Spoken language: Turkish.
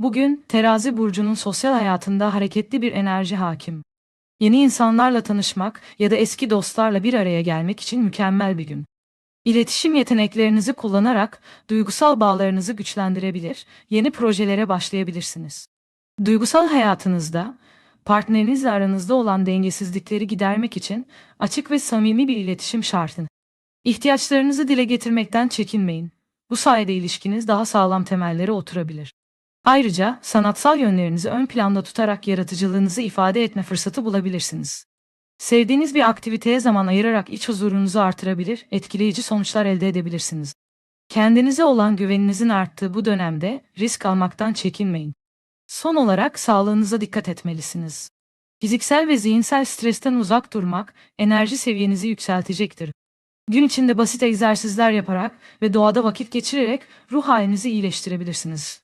Bugün terazi burcunun sosyal hayatında hareketli bir enerji hakim. Yeni insanlarla tanışmak ya da eski dostlarla bir araya gelmek için mükemmel bir gün. İletişim yeteneklerinizi kullanarak duygusal bağlarınızı güçlendirebilir, yeni projelere başlayabilirsiniz. Duygusal hayatınızda partnerinizle aranızda olan dengesizlikleri gidermek için açık ve samimi bir iletişim şartı. İhtiyaçlarınızı dile getirmekten çekinmeyin. Bu sayede ilişkiniz daha sağlam temellere oturabilir. Ayrıca sanatsal yönlerinizi ön planda tutarak yaratıcılığınızı ifade etme fırsatı bulabilirsiniz. Sevdiğiniz bir aktiviteye zaman ayırarak iç huzurunuzu artırabilir, etkileyici sonuçlar elde edebilirsiniz. Kendinize olan güveninizin arttığı bu dönemde risk almaktan çekinmeyin. Son olarak sağlığınıza dikkat etmelisiniz. Fiziksel ve zihinsel stresten uzak durmak enerji seviyenizi yükseltecektir. Gün içinde basit egzersizler yaparak ve doğada vakit geçirerek ruh halinizi iyileştirebilirsiniz.